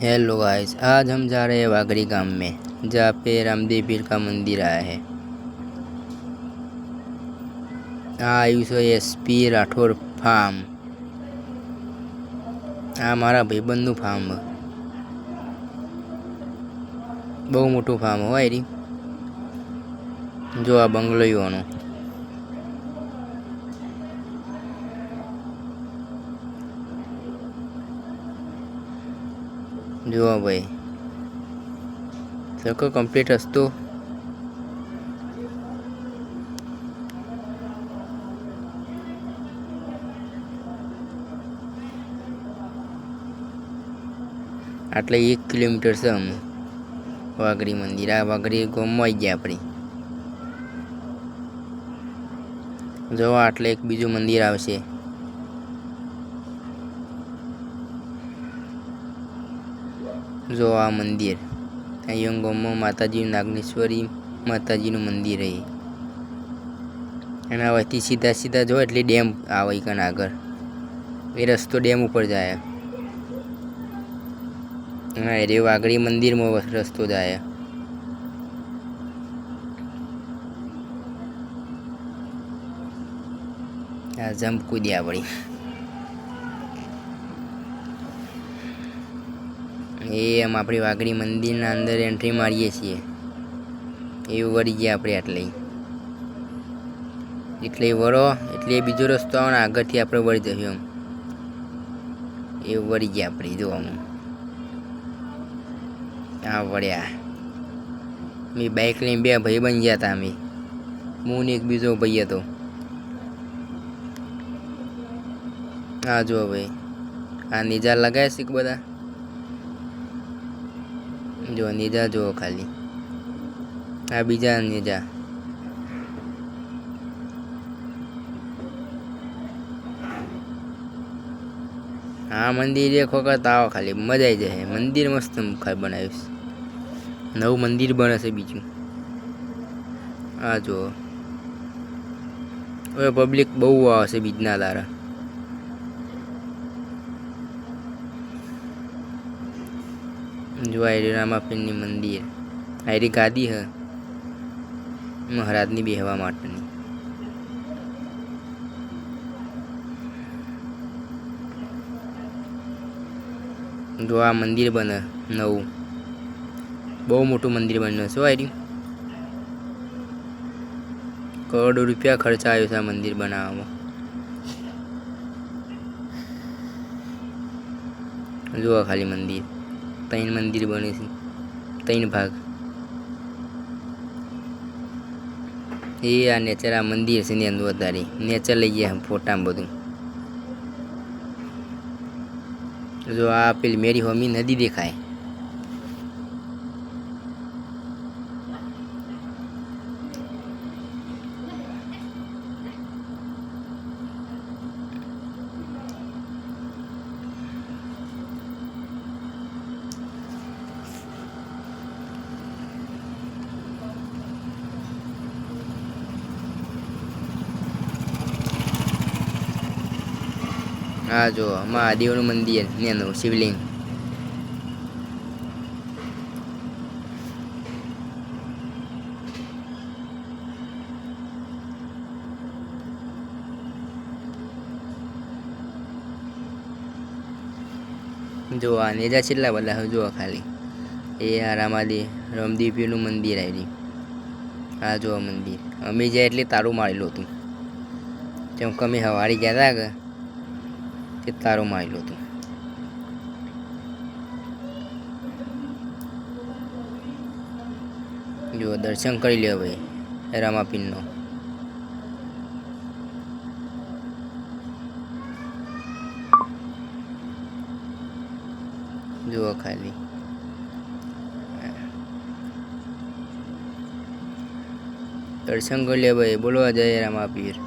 Hello guys आज हम जा रहे हैं वागरी गांव में जहाँ पे रामदेव पीर का मंदिर आया है આ આવ્યું છે એસપી રાઠોડ ફાર્મ આ મારા ભાઈબંધનું ફાર્મ બહુ મોટું ફાર્મ હોય રી જો આ બંગલોઈઓનું જુઓ ભાઈ. સર્કલ કમ્પ્લીટ હસતું. આટલે એક કિલોમીટર છે અમે વાઘરી મંદિર. આ વાઘરી ગોમવાઈ ગયા આપણે જો આટલે એક બીજું મંદિર આવશે. જો આ મંદિર. અહીંયા ગામમાં માતાજી નાગનેશ્વરી માતાજીનું મંદિર છે એના વચ્ચે સીધા સીધા જો એટલે ડેમ આવે કન આગળ એ રસ્તો ડેમ ઉપર જાય. હા, એ વાગડી મંદિરમાં રસ્તો જાય. આ જમ્પ કૂદ્યા પડી એ આમ આપણી વાઘડી મંદિરના અંદર એન્ટ્રી મારીએ છીએ. એવું વળી ગયા આપણે આટલે. એટલે વળો એટલે બીજો રસ્તો આવે આગળથી આપણે વળી જશું એમ. એવું વળી ગયા આપણે જોવાનું. હા વળ્યા. મેં બાઇક લઈને બે ભાઈ બની ગયા હતા અમે. હું ને એક બીજો ભાઈ હતો. હા જુઓ ભાઈ આ નીજા લગાવે છે બધા? જો, નીજા જુઓ ખાલી. આ બીજા નીજા. હા મંદિર એક વખત આવો ખાલી, મજા આવી જાય. મંદિર મસ્ત બનાવીશ. નવું મંદિર બને છે બીજું. આ જુઓ. હવે પબ્લિક બહુ આવશે બીજના દારા. જો આયરી રામાપીરની મંદિર. આયરી ગાદી હ. મહારાજની બેહવા માટેની. જો આ મંદિર બને નવું. બહુ મોટું મંદિર બન્યું છે આયરી. કરોડો રૂપિયા ખર્ચ આવ્યો છે આ મંદિર બનાવવામાં. જુઓ ખાલી મંદિર. ત્રણ મંદિર બને છે. ત્રણ ભાગ. એ આ નેચર, આ મંદિર છે ને અંદર વધારે. નેચર લઈ ગયા ફોટામાં બધું. જો આ પેલી મેરી હોમી નદી દેખાય. આ જો મહાદેવનું મંદિર એનું શિવલિંગ. જો, આ નેજા છેલ્લા બધા જુઓ ખાલી. એ આ રામાદી રમદીપીનું મંદિર આવી આ જો મંદિર. અમે જ્યાં એટલે તારું મારેલું હતું. કમી અમે હવારી ગયા હતા કે તે તારો મારેલું હતું જો દર્શન કરી લે ભાઈ રામાપીનનો. જુઓ ખાલી. દર્શન કરી લે ભાઈ બોલવા જય રામાપીર.